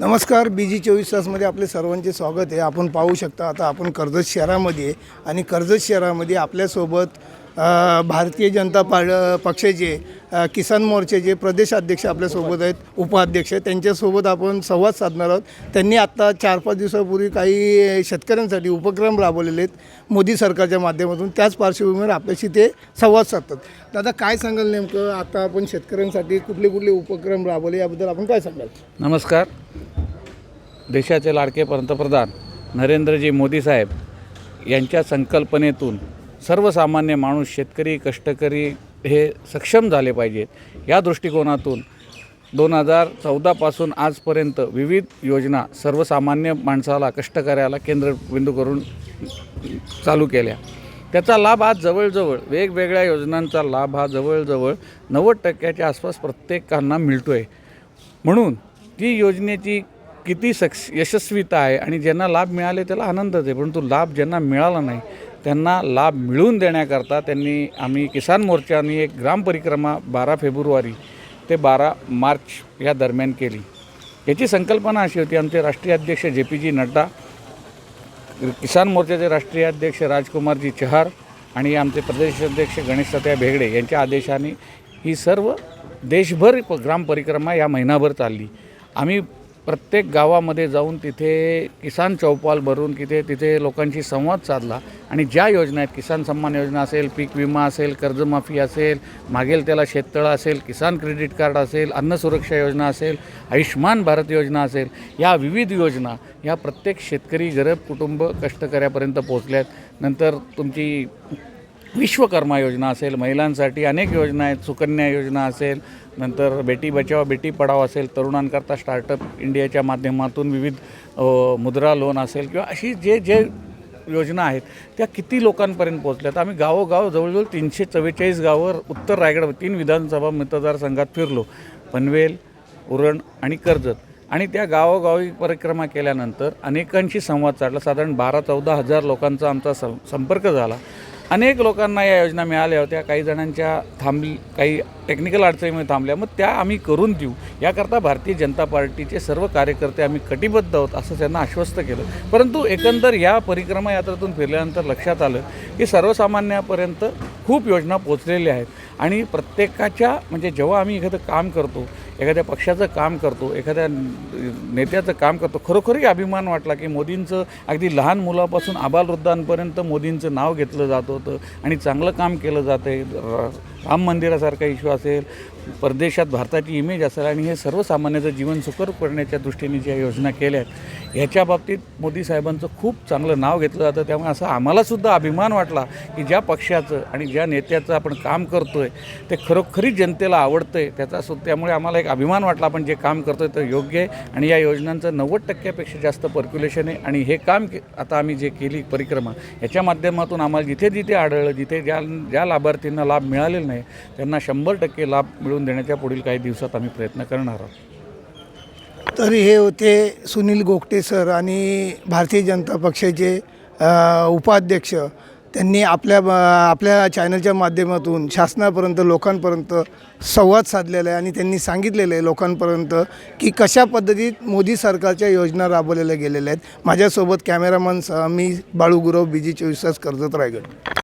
नमस्कार बी जी चोवीस तासमध्ये आपले सर्वांचे स्वागत आहे. आपण पाहू शकता आता आपण कर्जत शहरामध्ये आहे आणि कर्जत शहरामध्ये आपल्यासोबत भारतीय जनता पार पक्षाचे किसान मोर्चाचे प्रदेशाध्यक्ष आपल्यासोबत आहेत उपाध्यक्ष त्यांच्यासोबत आपण संवाद साधणार आहोत. त्यांनी आत्ता चार पाच दिवसापूर्वी काही शेतकऱ्यांसाठी उपक्रम राबवलेले आहेत मोदी सरकारच्या माध्यमातून. त्याच पार्श्वभूमीवर आपल्याशी ते संवाद साधतात. दादा काय सांगाल नेमकं? आता आपण शेतकऱ्यांसाठी कुठले कुठले उपक्रम राबवले? याबद्दल आपण काय सांगाल? नमस्कार. देशाचे लाडके पंतप्रधान नरेंद्रजी मोदी साहेब यांच्या संकल्पनेतून सर्वसामान्य माणूस शेतकरी कष्टकरी हे सक्षम झाले पाहिजेत. या दृष्टिकोनातून दोन हजार चौदापासून आजपर्यंत विविध योजना सर्वसामान्य माणसाला कष्टकऱ्याला केंद्रबिंदू करून चालू केल्या. त्याचा लाभ आज जवळजवळ वेगवेगळ्या योजनांचा लाभ हा जवळजवळ नव्वद टक्क्याच्या आसपास प्रत्येकांना मिळतो आहे म्हणून ती योजनेची किती सक्ष यशस्वीता आहे आणि ज्यांना लाभ मिळाले त्याला आनंदच आहे परंतु लाभ ज्यांना मिळाला नाही त्यांना लाभ मिळवून देण्याकरता त्यांनी आम्ही किसान मोर्चाने एक ग्रामपरिक्रमा बारा फेब्रुवारी ते बारा मार्च या दरम्यान केली. याची संकल्पना अशी होती आमचे राष्ट्रीय अध्यक्ष जे पी जी नड्डा किसान मोर्चाचे राष्ट्रीय अध्यक्ष राजकुमारजी चहार आणि आमचे प्रदेश अध्यक्ष गणेश सत्या भेगडे यांच्या आदेशाने ही सर्व देशभर प- ग्रामपरिक्रमा या महिनाभर चालली. आम्ही प्रत्येक गावामध्ये जाऊन तिथे किसान चौपाल भरून तिथे तिथे लोकांशी संवाद साधला. आणि ज्या योजना आहेत किसान सन्मान योजना असेल पीक विमा असेल कर्जमाफी असेल मागेल त्याला शेततळं असेल किसान क्रेडिट कार्ड असेल अन्न सुरक्षा योजना असेल आयुष्मान भारत योजना असेल या विविध योजना या प्रत्येक शेतकरी गरीब कुटुंब कष्टकऱ्यापर्यंत पोहोचल्यात. नंतर तुमची विश्वकर्मा योजना असेल महिलांसाठी अनेक योजना आहेत सुकन्या योजना असेल नंतर बेटी बचाव बेटी पढाव असेल तरुणांकरता स्टार्टअप इंडियाच्या माध्यमातून विविध मुद्रा लोन असेल किंवा अशी जे जे योजना आहेत त्या किती लोकांपर्यंत पोहोचल्यात आम्ही गावोगाव जवळजवळ तीनशे चव्वेचाळीस गावावर उत्तर रायगड तीन विधानसभा मतदारसंघात फिरलो. पनवेल उरण आणि कर्जत. आणि त्या गावोगावी परिक्रमा केल्यानंतर अनेकांशी संवाद साधला. साधारण बारा चौदा हजार लोकांचा आमचा सं संपर्क झाला. अनेक लोकांना या योजना मिळाल्या होत्या. काही जणांच्या थांबली काही टेक्निकल अडचणीमुळे थांबल्या. मग त्या आम्ही करून देऊ. याकरता भारतीय जनता पार्टीचे सर्व कार्यकर्ते आम्ही कटिबद्ध आहोत असं त्यांना आश्वस्त केलं. परंतु एकंदर या परिक्रमा यात्रेतून फिरल्यानंतर लक्षात आलं की सर्वसामान्यापर्यंत खूप योजना पोचलेल्या आहेत. आणि प्रत्येकाच्या म्हणजे जेव्हा आम्ही एखादं काम करतो एखाद्या पक्षाचं काम करतो एखाद्या नेत्याचं काम करतो. खरोखरही अभिमान वाटला की मोदींचं अगदी लहान मुलापासून आबालवृद्धांपर्यंत मोदींचं नाव घेतलं जात होतं आणि चांगलं काम केलं जातं आहे राम मंदिरासारखा इश्यू असेल परदेशात भारताची इमेज असेल आणि हे सर्वसामान्याचं जीवन सुकर करण्याच्या दृष्टीने ज्या योजना केल्या आहेत ह्याच्या बाबतीत मोदी साहेबांचं खूप चांगलं नाव घेतलं जातं. त्यामुळे असं आम्हालासुद्धा अभिमान वाटला की ज्या पक्षाचं आणि ज्या नेत्याचं आपण काम करतो आहे ते खरोखरी जनतेला आवडतं आहे त्याचा सु त्यामुळे आम्हाला एक अभिमान वाटला आपण जे काम करतो आहे ते योग्य आहे. आणि या योजनांचं नव्वद टक्क्यापेक्षा जास्त पर्क्युलेशन आहे आणि हे काम के आता आम्ही जे केली परिक्रमा याच्या माध्यमातून आम्हाला जिथे जिथे आढळलं जिथे ज्या ज्या लाभार्थींना लाभ मिळालेला नाही त्यांना शंभर टक्के लाभ मिळवून देण्याच्या पुढील काही दिवसात आम्ही प्रयत्न करणार आहोत. तर हे होते सुनील गोगटे सर आणि भारतीय जनता पक्षाचे उपाध्यक्ष. त्यांनी आपल्या आपल्या चॅनलच्या माध्यमातून शासनापर्यंत लोकांपर्यंत संवाद साधलेला आहे आणि त्यांनी सांगितलेलं आहे लोकांपर्यंत की कशा पद्धतीत मोदी सरकारच्या योजना राबवलेल्या गेलेल्या आहेत. माझ्यासोबत कॅमेरामन मी बाळू गुरव बी जी चोवीस तास कर्जत रायगड.